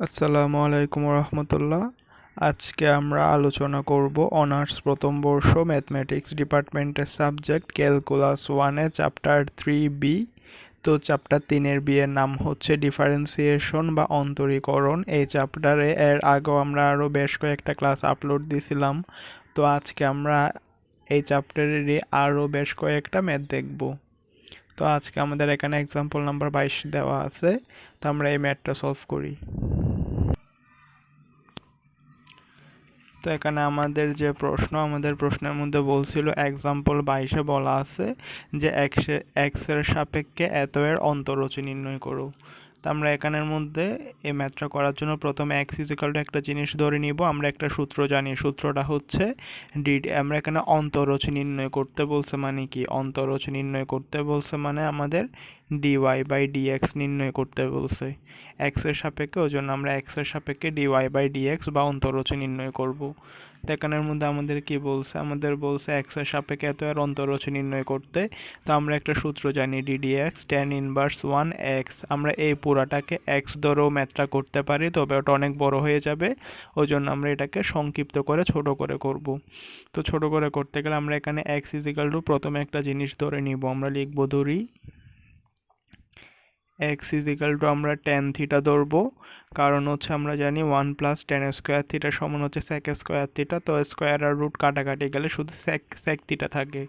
আসসালামু আলাইকুম রহমতুল্লাহ আজকে আমরা আলোচনা করব অনার্স প্রথম বর্ষ ম্যাথমেটিক্স ডিপার্টমেন্টের সাবজেক্ট, ক্যালকুলাস ওয়ানে চ্যাপ্টার থ্রি বি। তো চ্যাপ্টার তিনের বি এর নাম হচ্ছে ডিফারেন্সিয়েশন বা অন্তরীকরণ। এই চ্যাপ্টারে এর আগেও আমরা আরও বেশ কয়েকটা ক্লাস আপলোড দিছিলাম। তো আজকে আমরা এই চ্যাপ্টারেরই আরও বেশ কয়েকটা ম্যাথ দেখব। তো আজকে আমাদের এখানে এক্সাম্পল নাম্বার বাইশ দেওয়া আছে। তো আমরা এই ম্যাথটা সলভ করি। তো এখানে আমাদের যে প্রশ্ন, আমাদের প্রশ্নের মধ্যে বলছিল এক্সাম্পল বাইশে বলা আছে যে এক্সের সাপেক্ষে এত এর অন্তরচি নির্ণয় করো। তো আমরা এখানের মধ্যে এই ম্যাথটা করার জন্য প্রথমে এক্স ইজিক্যাল টু একটা জিনিস ধরে নিব, আমরা একটা সূত্র জানি। সূত্রটা হচ্ছে ডি আমরা এখানে অন্তরচি নির্ণয় করতে বলছে মানে কি? অন্তরচি নির্ণয় করতে বলছে মানে আমাদের ডিওয়াই বাই ডিএক্স নির্ণয় করতে বলছে। এক্সের সাপেক্ষে, ওই জন্য আমরা এক্সের সাপেক্ষে ডিওয়াই বাই ডিএক্স বা অন্তরচি নির্ণয় করব। দেখানোর মধ্যে আমাদের কি বলছে? আমাদের বলছে এক্সের সাপেক্ষে এত এর অন্তরচি নির্ণয় করতে। তো আমরা একটা সূত্র জানি d d x tan inverse one x আমরা এই পুরাটাকে এক্স ধরেও ম্যাথটা করতে পারি, তবে ওটা অনেক বড় হয়ে যাবে। ওই জন্য আমরা এটাকে সংক্ষিপ্ত করে ছোট করে করব। তো ছোট করে করতে গেলে আমরা এখানে এক্স ইজিক্যাল টু প্রথমে একটা জিনিস ধরে নিব। আমরা লিখব ধরি এক্স ইজিক্যাল টু আমরা টেন থিটা ধরবো। কারণ হচ্ছে আমরা জানি one plus tan square theta সমান হচ্ছে স্যাক স্কোয়ার থিটা তো স্কোয়ার আর রুট কাটাকাটি গেলে শুধু স্যাক স্যাক থিটা থাকে।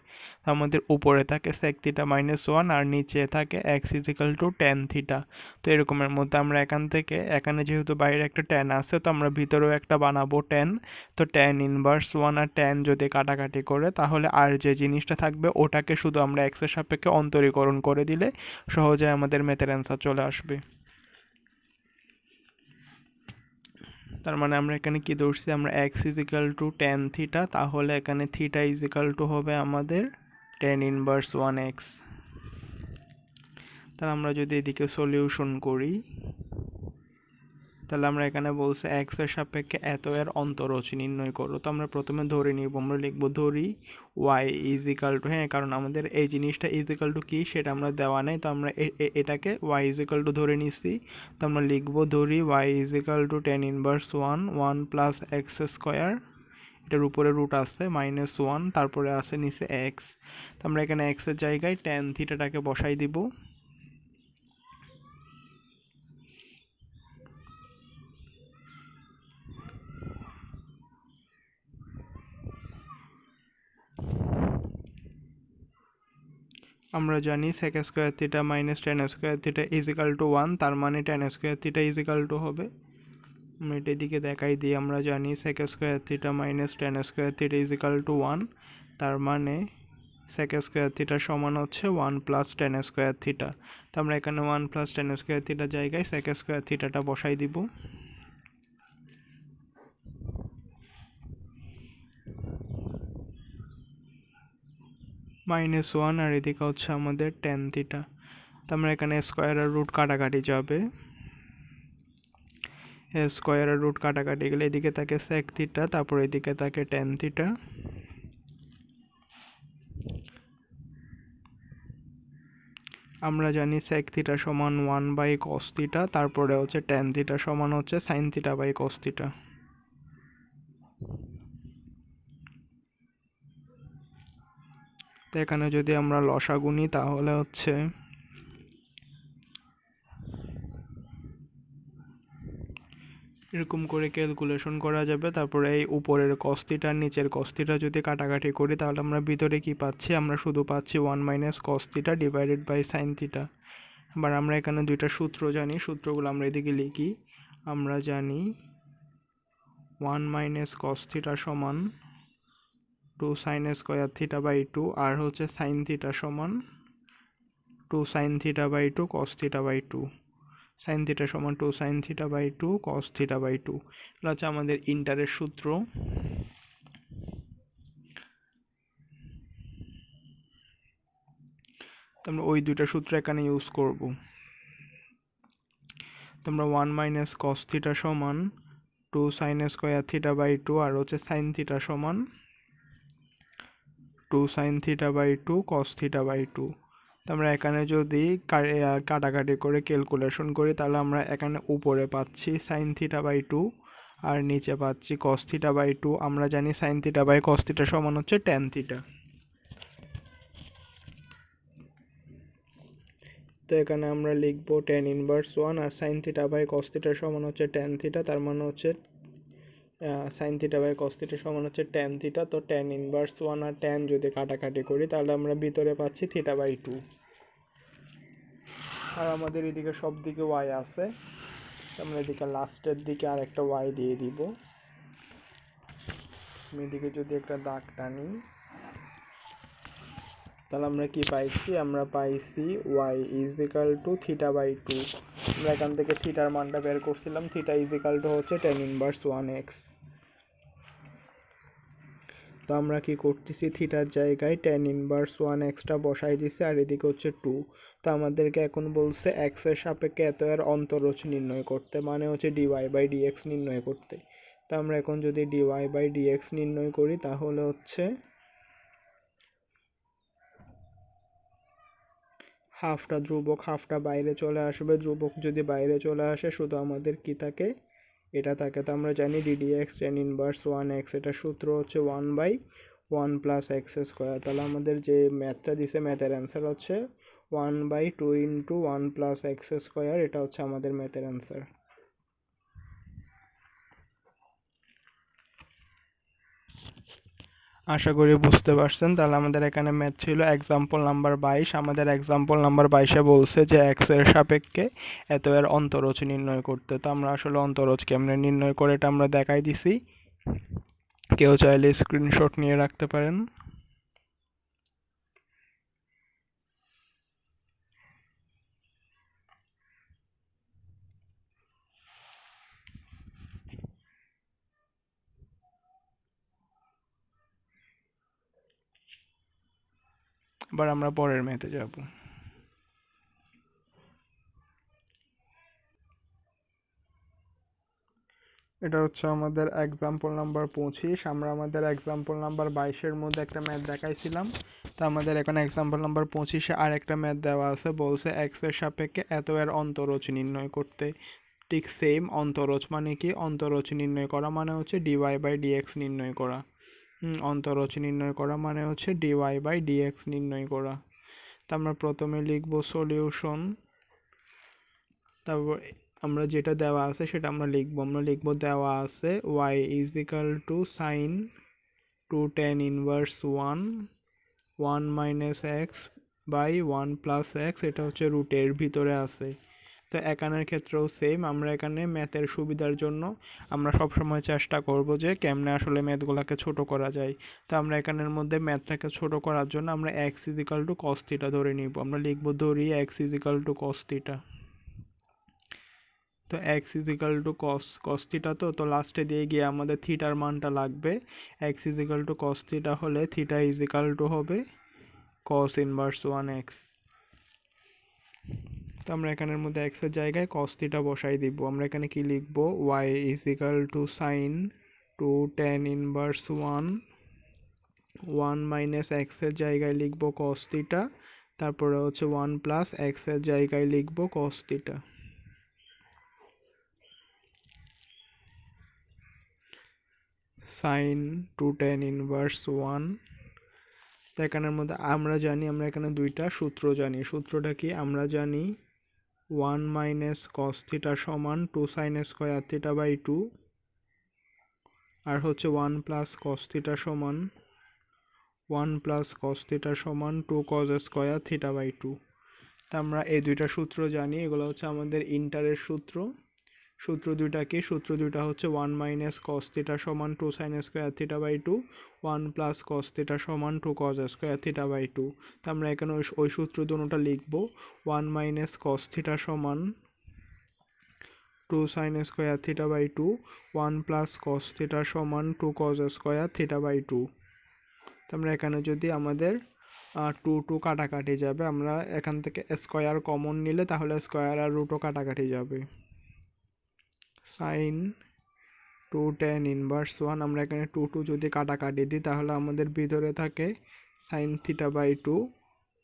আমাদের উপরে থাকে সেক থিটা মাইনাস ওয়ান আর নিচে থাকে x is equal to tan theta তো এরকমের মধ্যে আমরা এখান থেকে, এখানে যেহেতু বাইরে একটা টেন আছে, তো আমরা ভিতরেও একটা বানাবো টেন তো টেন ইনভার্স ওয়ান আর টেন যদি কাটাকাটি করে, তাহলে আর যে জিনিসটা থাকবে, ওটাকে শুধু আমরা এক্সের সাপেক্ষে অন্তরীকরণ করে দিলে সহজে আমাদের মেথের অ্যান্সার চলে আসবে। তার মানে আমরা এখানে কি ধরছি? আমরা x is equal to tan theta তাহলে এখানে থিটা ইজিক্যাল টু হবে আমাদের টেন ইনভার্স ওয়ান এক্স তাহলে আমরা যদি এদিকে সলিউশন করি, তাহলে আমরা এখানে বলছে এক্সের সাপেক্ষে এত এর অন্তরচ নির্ণয় করো। তো আমরা প্রথমে ধরে নিব, আমরা লিখব ধরি ওয়াই ইজ ইকাল টু হ্যাঁ কারণ আমাদের এই জিনিসটা ইজ ইকাল টু কী সেটা আমরা দেওয়া নেই, তো আমরা এটাকে ওয়াই ইজ টু ধরে নিছি। তো আমরা লিখব ধরি y is equal to tan inverse one one plus x square এটার উপরে রুট আছে মাইনাস ওয়ান তারপরে আছে নিচে এক্স তো আমরা এখানে এক্সের জায়গায় টেন থিটাটাকে বসাই দিব। আমরা জানি sec square theta minus tan square theta is equal to one তার মানে tan square theta is equal to হবে। আমরা এটার দিকে দেখাই দিই, আমরা জানি sec square theta minus tan square theta is equal to one তার মানে সেক স্কোয়ার থিটা সমান হচ্ছে one plus tan square theta তো আমরা এখানে one plus tan square theta জায়গায় সেক স্কোয়ার থিটাটা বসাই দিব। মাইনাস ওয়ান আর এদিকে হচ্ছে আমাদের টেন থিটা তো আমরা এখানে স্কোয়ার আর রুট কাটাকাটি যাবে। স্কোয়ার আর রুট কাটাকাটি গেলে এদিকে থাকে সেক থিটা তারপর এদিকে থাকে টেন থিটা আমরা জানি সেক থিটা সমান ওয়ান বাই কস থিটা তারপরে হচ্ছে টেন থিটা সমান হচ্ছে sine theta by cos theta তো এখানে যদি আমরা লসা গুনি তাহলে হচ্ছে এরকম করে ক্যালকুলেশন করা যাবে। তারপরে এই উপরের কস্তিটা নিচের কস্তিটা যদি কাটাকাটি করি, তাহলে আমরা ভিতরে কি পাচ্ছি? আমরা শুধু পাচ্ছি one minus cos theta divided by sine theta আবার আমরা এখানে দুইটা সূত্র জানি। সূত্রগুলো আমরা এদিকে লিখি। আমরা জানি ওয়ান মাইনাস কস্তিটা সমান two sine square theta by two আর হচ্ছে সাইন থিটা সমান two sine theta by two cos theta by two sine theta সমান two sine theta by two cos theta by two এটা হচ্ছে আমাদের ইন্টারের সূত্র। আমরা ওই দুইটা সূত্র এখানে ইউজ করব। তোমরা ওয়ান মাইনাস কস থিটা সমান two sine square theta by two আর হচ্ছে সাইন থিটা সমান two sine theta by two cos theta by two তো আমরা এখানে যদি কাটাকাটি করে ক্যালকুলেশন করি, তাহলে আমরা এখানে উপরে পাচ্ছি সাইন থিটা বাই টু আর নিচে পাচ্ছি কস থিটা বাই টু আমরা জানি sine theta by cos theta সমান হচ্ছে ট্যান থিটা তো এখানে আমরা লিখব tan inverse one R sine theta by cos theta সমান হচ্ছে ট্যান থিটা তার মানে হচ্ছে sine theta by cos theta সমান হচ্ছে ট্যান থিটা তো ট্যান ইনভার্স ওয়ান আর ট্যান যদি কাটাকাটি করি, তাহলে আমরা ভিতরে পাচ্ছি থিটা বাই টু আর আমাদের এদিকে সব দিকে ওয়াই আছে আমরা এদিকে লাস্টের দিকে আর একটা ওয়াই দিয়ে দিব। এদিকে যদি একটা দাগ টানি তাহলে আমরা কি পাইছি? আমরা পাইছি y is equal to theta by two আমরা এখান থেকে থিটার মানটা বের করছিলাম। থিটা ইজ ইকাল টু হচ্ছে টেন ইনভার্স ওয়ান এক্স তো আমরা কি করতেছি? থিটার জায়গায় টেন ইনভার্স ওয়ান এক্সটা বসাই দিছি আর এদিকে হচ্ছে টু তো আমাদেরকে এখন বলছে এক্সের সাপেক্ষে এত এর অন্তরজ নির্ণয় করতে মানে হচ্ছে ডিওয়াই বাই ডিএক্স নির্ণয় করতে। তো আমরা এখন যদি ডিওয়াই বাই ডিএক্স নির্ণয় করি, তাহলে হচ্ছে হাফটা ধ্রুবক, হাফটা বাইরে চলে আসবে। ধ্রুবক যদি বাইরে চলে আসে, শুধু আমাদের কি থাকে? এটা থাকে। তো আমরা জানি d d x tan inverse one x এটা সূত্র হচ্ছে one by one plus x square তাহলে আমাদের যে ম্যাথটা দিছে ম্যাথের অ্যান্সার হচ্ছে one by two into one plus x square এটা হচ্ছে আমাদের ম্যাথের অ্যান্সার আশা করি বুঝতে পারছেন। তাহলে আমাদের এখানে ম্যাথ ছিল এক্সাম্পল নাম্বার বাইশ। আমাদের এক্সাম্পল নাম্বার বাইশে বলছে যে এক্সের সাপেক্ষে এত এর অন্তরজ নির্ণয় করতে। তো আমরা আসলে অন্তরজ কেমনে নির্ণয় করে এটা আমরা দেখাই দিছি। কেউ চাইলে স্ক্রিনশট নিয়ে রাখতে পারেন। এবার আমরা পরের ম্যাথে যাব। এটা হচ্ছে আমাদের এক্সাম্পল নাম্বার পঁচিশ। আমরা আমাদের এক্সাম্পল নাম্বার বাইশের মধ্যে একটা ম্যাথ দেখাইছিলাম। তো আমাদের এখন এক্সাম্পল নাম্বার পঁচিশে আর একটা ম্যাথ দেওয়া আছে। বলছে এক্সের সাপেক্ষে এত এর অন্তরজ নির্ণয় করতে। ঠিক সেম অন্তরজ মানে কি? অন্তরজ নির্ণয় করা মানে হচ্ছে ডিওয়াই বাই ডিএক্স নির্ণয় করা। অন্তরজ নির্ণয় করা মানে হচ্ছে ডিওয়াই বাই ডিএক্স নির্ণয় করা। তা আমরা প্রথমে লিখব সলিউশন তারপর আমরা যেটা দেওয়া আছে সেটা আমরা লিখব। আমরা লিখব দেওয়া আছে y is equal to sine two tan inverse one one minus x by one plus x এটা হচ্ছে রুটের ভিতরে আছে। তো এখানের ক্ষেত্রেও সেম আমরা এখানে ম্যাথের সুবিধার জন্য আমরা সবসময় চেষ্টা করব যে কেমনে আসলে ম্যাথগুলোকে ছোট করা যায়। তো আমরা এখানের মধ্যে ম্যাথটাকে ছোট করার জন্য আমরা x is equal to cos theta ধরে নিব। আমরা লিখব ধরি x is equal to cos theta তো x is equal to cos cos theta তো তো লাস্টে দিয়ে গিয়ে আমাদের থিটার মানটা লাগবে। X is equal to cos theta হলে থিটা ইজিক্যাল টু হবে কস ইনভার্স ওয়ান এক্স তো আমরা এখানের মধ্যে এক্সের জায়গায় কস থিটা বসাই দিব। আমরা এখানে কি লিখব? Y is equal to sine two tan inverse one one minus এক্সের জায়গায় লিখব কস থিটা তারপরে হচ্ছে ওয়ান প্লাস এক্সের জায়গায় লিখব cos theta sine two tan inverse one তো এখানের মধ্যে আমরা জানি, আমরা এখানে দুইটা সূত্র জানি। সূত্রটা কি? আমরা জানি ওয়ান মাইনাস কস থিটা সমান two sine square theta by two আর হচ্ছে ওয়ান প্লাস কস থিটা সমান ওয়ান প্লাস কস থিটা সমান two cos square theta by two তা আমরা এই দুইটা সূত্র জানি, এগুলো হচ্ছে আমাদের ইন্টারের সূত্র। সূত্র দুইটা কি? সূত্র দুইটা হচ্ছে ওয়ান মাইনাস কস থিটা সমান two sine square theta by two one plus cos theta সমান two cos square theta by two তা আমরা এখানে ওই ওই সূত্র দুটোটা লিখব। ওয়ান মাইনাস কস থিটা সমান two sine square theta by two one plus cos theta সমান two cos square theta by two আমরা এখানে যদি আমাদের টু টু কাটাকাটি যাবে, আমরা এখান থেকে স্কোয়ার কমন নিলে তাহলে স্কোয়ার আর রুটও কাটাকাটি যাবে। Sine two tan inverse one আমরা এখানে টু টু যদি কাটাকাটি দিই, তাহলে আমাদের ভিতরে থাকে sine theta by two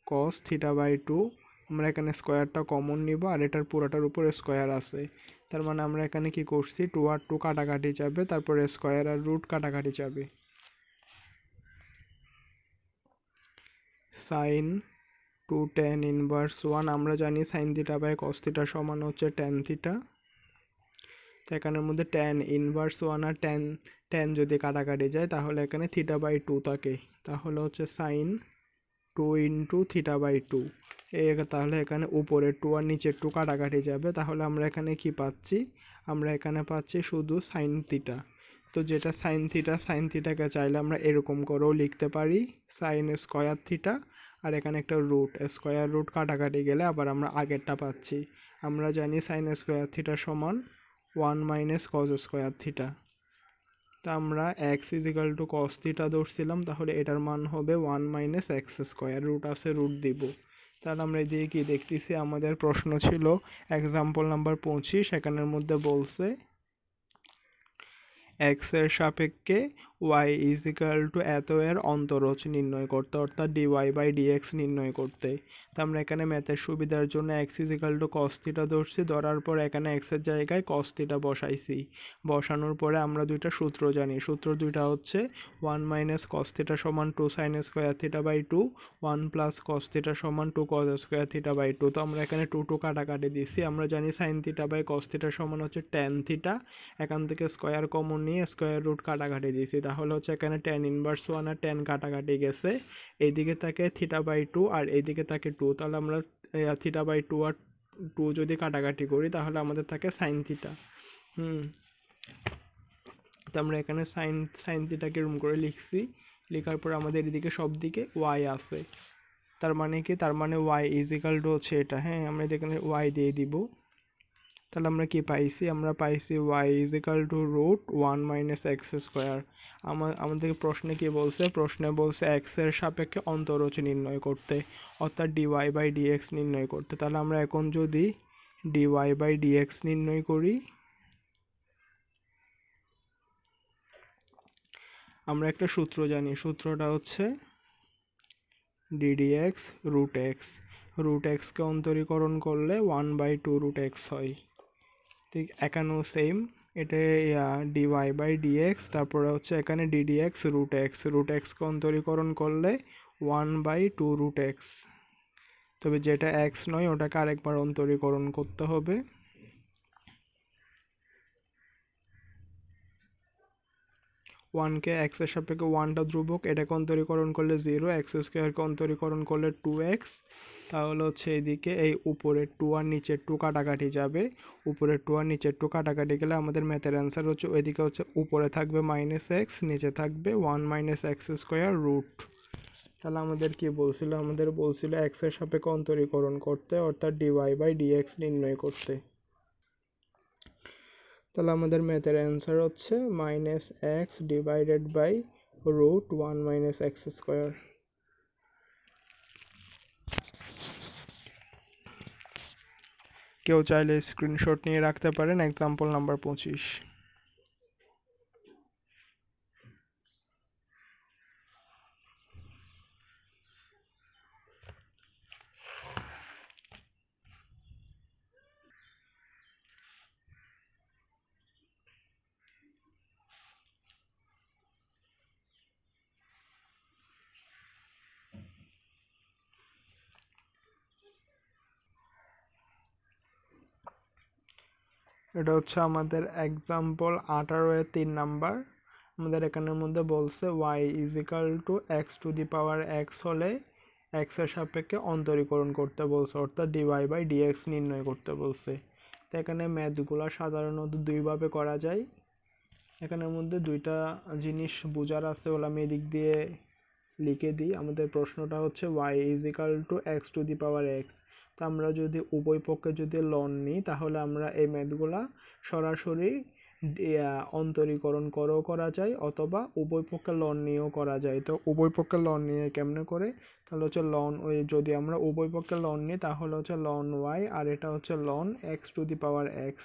cos theta by two আমরা এখানে স্কোয়ারটা কমন নিব, আর এটার পুরোটার উপরে স্কোয়ার আছে। তার মানে আমরা এখানে কি করছি টু আর টু কাটাকাটি যাবে, তারপরে স্কোয়ার আর রুট কাটাকাটি যাবে। Sine two tan inverse one আমরা জানি sine theta by cos theta সমান হচ্ছে টেন থিটা এখানের মধ্যে টেন ইনভার্স ওয়ান আর টেন টেন যদি কাটাকাটি যায়, তাহলে এখানে থিটা বাই টু থাকে। তাহলে হচ্ছে sine two into theta by two তাহলে এখানে উপরে টু আর নিচের টু কাটাকাটি যাবে। তাহলে আমরা এখানে কি পাচ্ছি? আমরা এখানে পাচ্ছি শুধু সাইন থিটা তো যেটা সাইন থিটা সাইন থিটাকে চাইলে আমরা এরকম করেও লিখতে পারি। সাইন স্কোয়ার থিটা আর এখানে একটা রুট স্কোয়ার রুট কাটাকাটি গেলে আবার আমরা আগেরটা পাচ্ছি। আমরা জানি সাইন স্কোয়ার থিটা সমান one minus cos square theta তা আমরা x is equal to cos theta ধরছিলাম, তাহলে এটার মান হবে one minus x square root আছে রুট দিব। তাহলে আমরা এদিকে কি দেখতেছি, আমাদের প্রশ্ন ছিল এক্সাম্পল নাম্বার পঁচিশ সেখানের মধ্যে বলছে এক্সের সাপেক্ষে ওয়াই ইজ ইকাল টু এত এর অন্তরজ নির্ণয় করতে, অর্থাৎ ডিওয়াই বাই ডিএক্স নির্ণয় করতে। তো আমরা এখানে ম্যাথের সুবিধার জন্য x is equal to cos theta ধরছি, ধরার পর এখানে এক্সের জায়গায় কস থিটা বসাইছি। বসানোর পরে আমরা দুইটা সূত্র জানি। সূত্র দুইটা হচ্ছে ওয়ান মাইনাস কস থিটা সমান two sine square theta by two one plus cos theta সমান two cos square theta by two তো আমরা এখানে টু টু কাটাকাটি দিচ্ছি আমরা জানি sine theta by cos theta সমান হচ্ছে টেন থিটা এখান থেকে স্কোয়ার কমন নিয়ে স্কোয়ার রুট কাটাকাটি দিয়েছি তাহলে হচ্ছে এখানে টেন ইনভার্স ওয়ান আর টেন কাটাকাটি গেছে। এইদিকে থাকে থিটা বাই টু আর এইদিকে থাকে টু তাহলে আমরা থিটা বাই টু আর টু যদি কাটাকাটি করি, তাহলে আমাদের থাকে সাইন থিটা হুম। তো আমরা এখানে সাইন সাইন থিটাকে রুম করে লিখছি। লেখার পর আমাদের এদিকে সব দিকে ওয়াই আছে। তার মানে কি? তার মানে ওয়াই ইজিক্যাল টু হচ্ছে এটা। হ্যাঁ আমরা এখানে ওয়াই দিয়ে দিব। তাহলে আমরা কি পাইছি? আমরা পাইছি y is equal to root one minus x square আমার আমাদের প্রশ্নে কি বলছে? প্রশ্নে বলছে এক্সের সাপেক্ষে অন্তরজ নির্ণয় করতে, অর্থাৎ ডিওয়াই বাই ডিএক্স নির্ণয় করতে। তাহলে আমরা এখন যদি ডিওয়াই বাই ডিএক্স নির্ণয় করি, আমরা একটা সূত্র জানি। সূত্রটা হচ্ছে ডিডিএক্স রুট এক্স রুট এক্সকে অন্তরীকরণ করলে one by two root x হয়। ঠিক এখানেও সেম এটা ডিওয়াই বাই ডিএক্স তারপরে হচ্ছে এখানে ডিডিএক্স রুট এক্স রুট এক্সকে অন্তরীকরণ করলে one by two root x তবে যেটা এক্স নয়, ওটাকে আরেকবার অন্তরীকরণ করতে হবে। ওয়ানকে এক্সের সাপেক্ষে ওয়ানটা ধ্রুবক, এটাকে অন্তরীকরণ করলে জিরো এক্স স্কোয়ারকে অন্তরীকরণ করলে টু এক্স তাহলে হচ্ছে এদিকে এই উপরের টু আর নিচের টু কাটাকাটি যাবে। উপরের টু আর নিচের টু কাটাকাটি গেলে আমাদের ম্যাথের অ্যান্সার হচ্ছে, ওইদিকে হচ্ছে উপরে থাকবে মাইনাস এক্স নিচে থাকবে one minus x square root তাহলে আমাদের কি বলছিল? আমাদের বলছিল এক্সের সাপেক্ষে অন্তরীকরণ করতে, অর্থাৎ ডিওয়াই বাই ডিএক্স নির্ণয় করতে। তাহলে আমাদের ম্যাথের অ্যান্সার হচ্ছে minus x divided by root one minus x square কেউ চাইলে স্ক্রিনশট নিয়ে রাখতে পারেন এক্সাম্পল নাম্বার পঁচিশ। এটা হচ্ছে আমাদের এক্সাম্পল আঠারো তিন নাম্বার আমাদের এখানের মধ্যে বলছে y is equal to x to the power x হলে এক্সের সাপেক্ষে অন্তরীকরণ করতে বলছে, অর্থাৎ ডিওয়াই বাই ডিএক্স নির্ণয় করতে বলছে। তো এখানে ম্যাথগুলো সাধারণত দুইভাবে করা যায়। এখানের মধ্যে দুইটা জিনিস বোঝার আছে ওগুলো আমি এদিক দিয়ে লিখে দিই। আমাদের প্রশ্নটা হচ্ছে y is equal to x to the power x আমরা যদি উভয় পক্ষে যদি লোন নিই, তাহলে আমরা এই ম্যাথগুলা সরাসরি অন্তরীকরণ করেও করা যায় অথবা উভয় পক্ষে লোন নিয়েও করা যায়। তো উভয় পক্ষে লোন নিয়ে কেমনে করে? তাহলে হচ্ছে লন, ওই যদি আমরা উভয় পক্ষে লোন নিই, তাহলে হচ্ছে লন ওয়াই, আর এটা হচ্ছে ln x to the power x.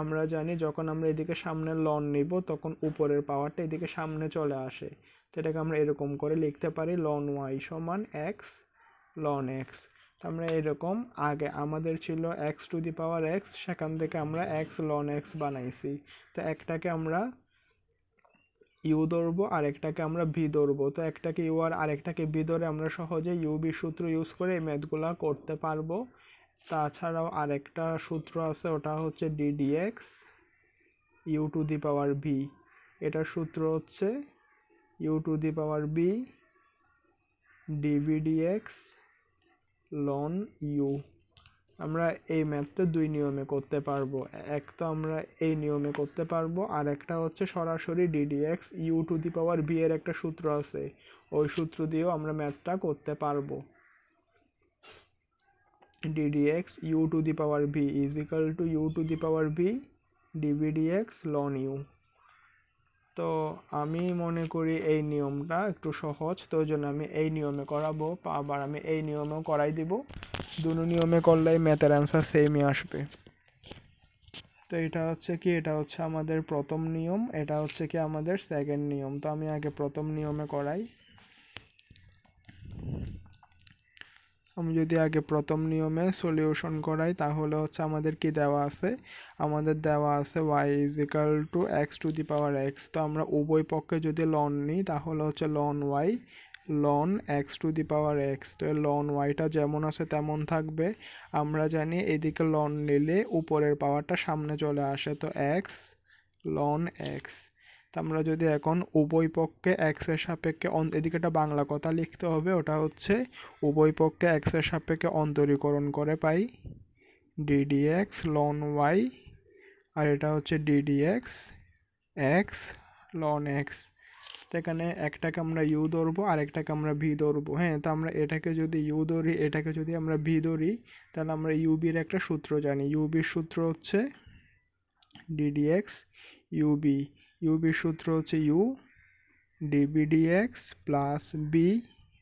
আমরা জানি যখন আমরা এদিকে সামনে লন নিব, তখন উপরের পাওয়ারটা এদিকে সামনে চলে আসে। তো এটাকে আমরা এরকম করে লিখতে পারি, লন ওয়াই সমান এক্স, লন এক্স। আমরা এরকম আগে আমাদের ছিল x to the power x সেখান থেকে আমরা এক্স লন এক্স বানাইছি। তো একটাকে আমরা ইউ ধরবো আর একটাকে আমরা ভি ধরবো। তো একটাকে ইউ আর আরেকটাকে ভি ধরে আমরা সহজে ইউ বি সূত্র ইউজ করে এই ম্যাথগুলো করতে পারব। তাছাড়াও আরেকটা সূত্র আছে, ওটা হচ্ছে ddx u to the power v এটার সূত্র হচ্ছে u to the power v dvdx ln u আমরা এই ম্যাথটা দুই নিয়মে করতে পারব। এক তো আমরা এই নিয়মে করতে পারব, আর একটা হচ্ছে সরাসরি ddx u to the power v এর একটা সূত্র আছে। ওই সূত্র দিয়েও আমরা ম্যাথটা করতে পারব। ddx u to the power b is equal to u to the power b dvdx ln u. তো আমি মনে করি এই নিয়মটা একটু সহজ, তো ওই জন্য আমি এই নিয়মে করাবো, আবার আমি এই নিয়মেও করাই দিব। দুনো নিয়মে করলে ম্যাথের অ্যান্সার সেমই আসবে। তো এটা হচ্ছে কি, এটা হচ্ছে আমাদের প্রথম নিয়ম, এটা হচ্ছে কি আমাদের সেকেন্ড নিয়ম। তো আমি আগে প্রথম নিয়মে করাই। আমি যদি আগে প্রথম নিয়মে সলিউশন করাই, তাহলে হচ্ছে আমাদের কি দেওয়া আছে? আমাদের দেওয়া আছে Y is equal to X to the power X তো আমরা উভয় পক্ষে যদি লন নিই, তাহলে হচ্ছে loan Y loan X to the power X তো লন ওয়াইটা যেমন আছে তেমন থাকবে। আমরা জানি এদিকে লন নিলে উপরের পাওয়ারটা সামনে চলে আসে। তো এক্স লন এক্স আমরা যদি এখন উভয় পক্ষে এক্সের সাপেক্ষে এদিকে একটা বাংলা কথা লিখতে হবে, ওটা হচ্ছে উভয় পক্ষে এক্সের সাপেক্ষে অন্তরীকরণ করে পাই d d x ln Y আর এটা হচ্ছে ডিডিএক্স এক্স লন এক্স এখানে একটাকে আমরা ইউ ধরবো আর একটাকে আমরা ভি ধরবো। হ্যাঁ তো আমরা এটাকে যদি ইউ ধরি, এটাকে যদি আমরা ভি ধরি, তাহলে আমরা ইউবির একটা সূত্র জানি। ইউবির সূত্র হচ্ছে ডিডিএক্স ইউবি ইউবির সূত্র হচ্ছে u dvdx plus v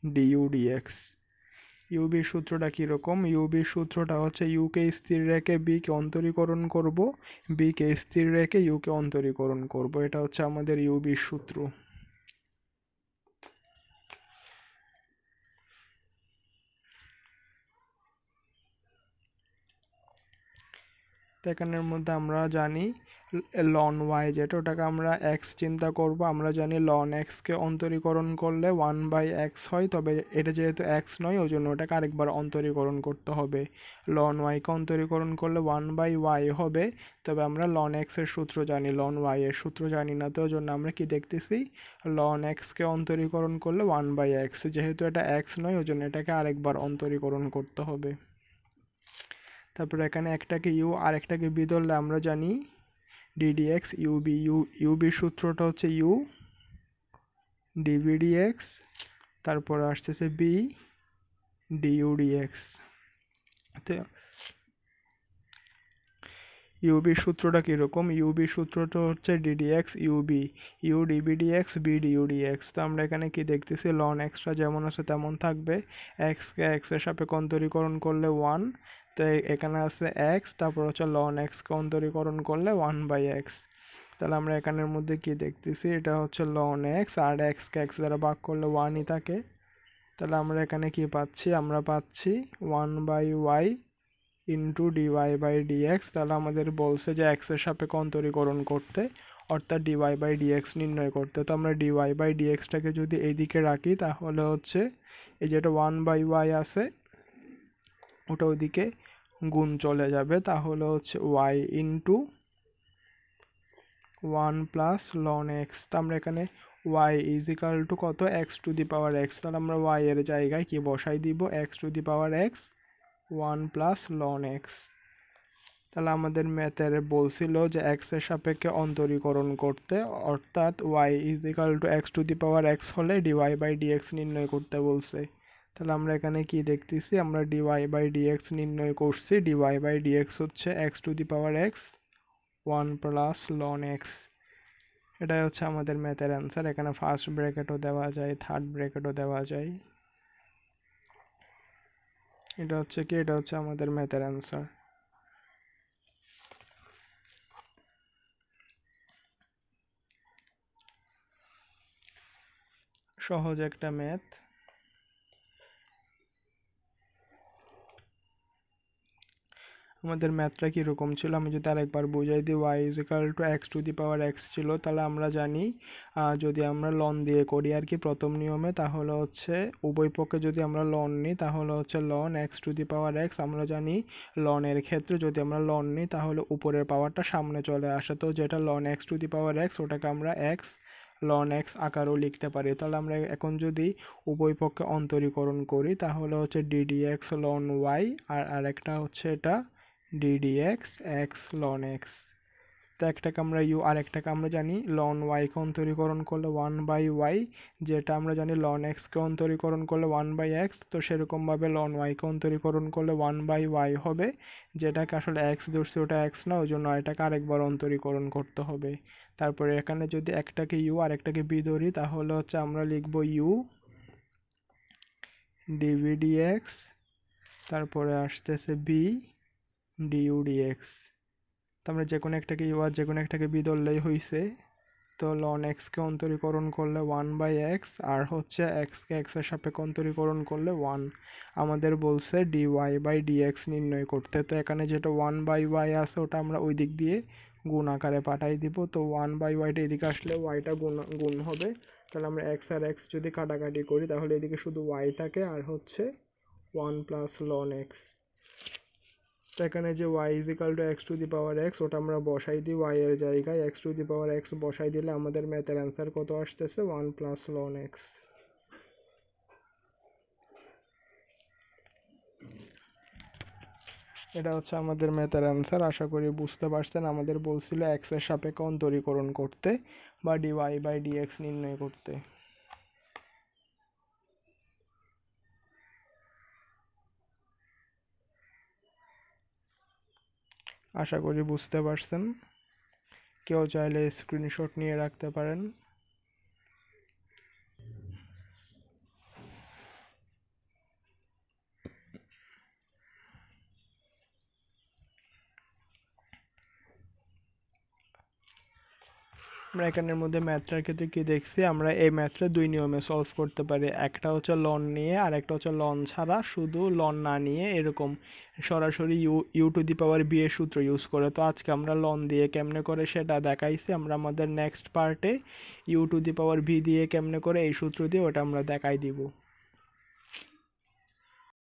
dudx ইউবির সূত্রটা কীরকম? ইউবির সূত্রটা হচ্ছে ইউকে স্থির রেখে বিকে অন্তরীকরণ করব। বিকে স্থির রেখে ইউকে অন্তরীকরণ করব। এটা হচ্ছে আমাদের ইউবির সূত্র। এখানের মধ্যে আমরা জানি লন ওয়াই যেটা ওটাকে আমরা এক্স চিন্তা করব। আমরা জানি লন এক্সকে অন্তরীকরণ করলে ওয়ান বাই এক্স হয়, তবে এটা যেহেতু এক্স নয় ওই জন্য ওটাকে আরেকবার অন্তরীকরণ করতে হবে। লন ওয়াইকে অন্তরীকরণ করলে ওয়ান বাই ওয়াই হবে, তবে আমরা লন এক্সের সূত্র জানি লন ওয়াই এর সূত্র জানি না তো ওই জন্য আমরা কি দেখতেছি? লন এক্সকে অন্তরীকরণ করলে ওয়ান বাই এক্স যেহেতু এটা এক্স নয় ওই জন্য এটাকে আরেকবার অন্তরীকরণ করতে হবে। তারপর এখানে একটাকে ইউ আর একটাকে বি ধরলে আমরা জানি ডিডিএক্স ইউবি ইউ ইউবির সূত্রটা হচ্ছে ইউ ডিভিডিএক্স তারপর আসতেছে বি ডিইউডিএক্স তো ইউবির সূত্রটা কীরকম? ইউবির সূত্রটা হচ্ছে ddx uv u dvdx v dudx তো আমরা এখানে কি দেখতেছি? লন এক্সট্রা যেমন আছে তেমন থাকবে। এক্সকে এক্সের সাপেক্ষে অন্তরীকরণ করলে ওয়ান তো এখানে আছে এক্স তারপর হচ্ছে লন এক্সকে অন্তরীকরণ করলে ওয়ান বাই এক্স তাহলে আমরা এখানের মধ্যে কি দেখতেছি? এটা হচ্ছে লন এক্স আর এক্সকে এক্স দ্বারা ভাগ করলে ওয়ানই থাকে। তাহলে আমরা এখানে কি পাচ্ছি? আমরা পাচ্ছি one by y into dy by dx তাহলে আমাদের বলছে যে এক্সের সাপেক্ষে অন্তরীকরণ করতে, অর্থাৎ ডিওয়াই বাই ডিএক্স নির্ণয় করতে। তো আমরা ডিওয়াই বাই ডিএক্সটাকে যদি এইদিকে রাখি, তাহলে হচ্ছে এই যেটা ওয়ান বাই ওয়াই আছে, ওটা ওইদিকে গুণ চলে যাবে, তাহলে হচ্ছে y into one plus ln x তো আমরা এখানে ওয়াই ইজ ইকাল টু কত? X to the power x তাহলে আমরা ওয়াই এর জায়গায় কি বসাই দিব? X to the power x one plus ln x তাহলে আমাদের ম্যাথের বলছিল যে এক্সের সাপেক্ষে অন্তরীকরণ করতে, অর্থাৎ y is to x to the power x হলে ডিওয়াই বাই ডিএক্স নির্ণয় করতে বলছে। তাহলে আমরা এখানে কি দেখতেছি? আমরা ডিওয়াই বাই ডিএক্স নির্ণয় করছি। ডিওয়াই বাই ডিএক্স হচ্ছে x to the power x one plus ln x এটাই হচ্ছে আমাদের ম্যাথের অ্যান্সার এখানে ফার্স্ট ব্র্যাকেটও দেওয়া যায় থার্ড ব্র্যাকেটও দেওয়া যায়। এটা হচ্ছে কি? এটা হচ্ছে আমাদের ম্যাথের অ্যান্সার সহজ একটা ম্যাথ আমাদের ম্যাথটা কীরকম ছিল? আমি যদি আরেকবার বুঝাই দিই y is equal to x to the power x ছিল, তাহলে আমরা জানি যদি আমরা লন দিয়ে করি আর কি প্রথম নিয়মে, তাহলে হচ্ছে উভয় পক্ষে যদি আমরা লন নিই, তাহলে হচ্ছে ln x to the power x আমরা জানি লনের ক্ষেত্রে যদি আমরা লন নিই, তাহলে উপরের পাওয়ারটা সামনে চলে আসে। তো যেটা ln x to the power x ওটাকে আমরা এক্স লন এক্স আকারও লিখতে পারি। তাহলে আমরা এখন যদি উভয় পক্ষে অন্তরীকরণ করি, তাহলে হচ্ছে d d x ln y আর আরেকটা হচ্ছে এটা d d x x ln x তো একটাকে আমরা ইউ আর একটাকে আমরা জানি লন ওয়াইকে অন্তরীকরণ করলে ওয়ান বাই ওয়াই যেটা আমরা জানি লন এক্সকে অন্তরীকরণ করলে ওয়ান বাই এক্স তো সেরকমভাবে লন ওয়াইকে অন্তরীকরণ করলে ওয়ান বাই ওয়াই হবে, যেটাকে আসলে এক্স ধরছি ওটা এক্স না ওই জন্য এটাকে আরেকবার অন্তরীকরণ করতে হবে। তারপরে এখানে যদি একটাকে ইউ আর একটাকে বি ধরি, তাহলে হচ্ছে আমরা লিখব ইউ ডিভিডিএক্স তারপরে আসতেছে বি ডিউ ডিএক্স তো আমরা যে কোনো একটাকে ইউ আর যে কোনো একটাকে বি ধরলেই হয়েছে তো লন এক্সকে অন্তরীকরণ করলে ওয়ান বাই এক্স আর হচ্ছে এক্সকে এক্সের সাপেক্ষে অন্তরীকরণ করলে ওয়ান আমাদের বলছে ডি ওয়াই বাই ডিএক্স নির্ণয় করতে। তো এখানে যেটা ওয়ান বাই ওয়াই আছে, ওটা আমরা ওই দিক দিয়ে গুণ আকারে পাঠাই দিব। তো ওয়ান বাই ওয়াইটা এদিকে আসলে ওয়াইটা গুণ গুণ হবে। তাহলে আমরা এক্স আর এক্স যদি কাটাকাটি করি, তাহলে এদিকে শুধু ওয়াই থাকে আর হচ্ছে ওয়ান প্লাস লন এক্স এখানে যে y is equal to x to the power x ওটা আমরা বসাই দিই ওয়াই এর জায়গায়। X to the power x বসাই দিলে আমাদের ম্যাথের অ্যান্সার কত আসতেছে? ওয়ান প্লাস লন এক্স এটা হচ্ছে আমাদের ম্যাথের অ্যান্সার আশা করি বুঝতে পারছেন, আমাদের বলছিল এক্সের সাপেক্ষে অন্তরীকরণ করতে বা ডিওয়াই বাই ডিএক্স নির্ণয় করতে। আশা করি বুঝতে পারছেন। কেউ চাইলে স্ক্রিনশট নিয়ে রাখতে পারেন। আমরা এখানের মধ্যে ম্যাথটার ক্ষেত্রে কি দেখছি? আমরা এই ম্যাথটা দুই নিয়মে সলভ করতে পারি। একটা হচ্ছে লন নিয়ে, আর একটা হচ্ছে লন ছাড়া। শুধু লন না নিয়ে এরকম সরাসরি u u to the power v এর সূত্র ইউজ করে। তো আজকে আমরা লন দিয়ে কেমনে করে সেটা দেখাইছি। আমরা আমাদের নেক্সট পার্টে u to the power v দিয়ে কেমনে করে এই সূত্র দিয়ে ওটা আমরা দেখাই দিব।